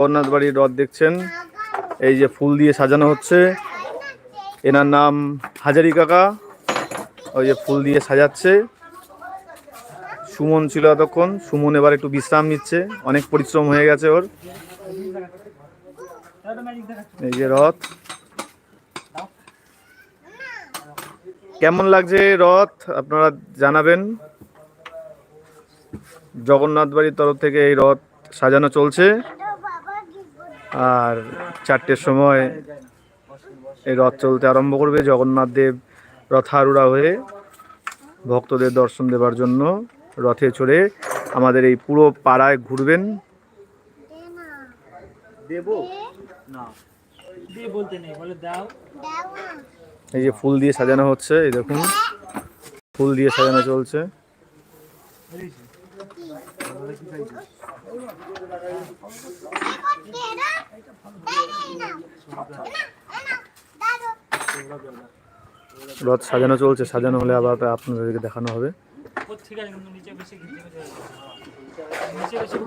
জগন্নাথ বাড়ির রথ দেখছেন। এই যে ফুল দিয়ে সাজানো হচ্ছে। এনার নাম হাজারি কাকা। ওই যে ফুল দিয়ে সাজাচ্ছে। সুমন ছিল এতক্ষণ। সুমন এবার একটু বিশ্রাম নিচ্ছে। অনেক পরিশ্রম হয়ে গেছে ওর। এই যে রথ। কেমন লাগছে রথ? আপনারা জানাবেন। জগন্নাথ বাড়ির তরফ থেকে এই রথ সাজানো চলছে। আর চারটের সময় এই রথ চলতে আরম্ভ করবে জগন্নাথ দেব রথারুড়া হয়ে ভক্তদের দর্শন দেবার জন্য রথে চড়ে আমাদের এই পুরো পাড়ায় ঘুরবেন। এই যে ফুল দিয়ে সাজানো হচ্ছে এই দেখুন। ফুল দিয়ে সাজানো চলছে। রথ সাজানো চলছে, সাজানো হলে আবার আপনাদেরকে দেখানো হবে। ঠিক আছে নিচে, বেশি নিচে, বেশি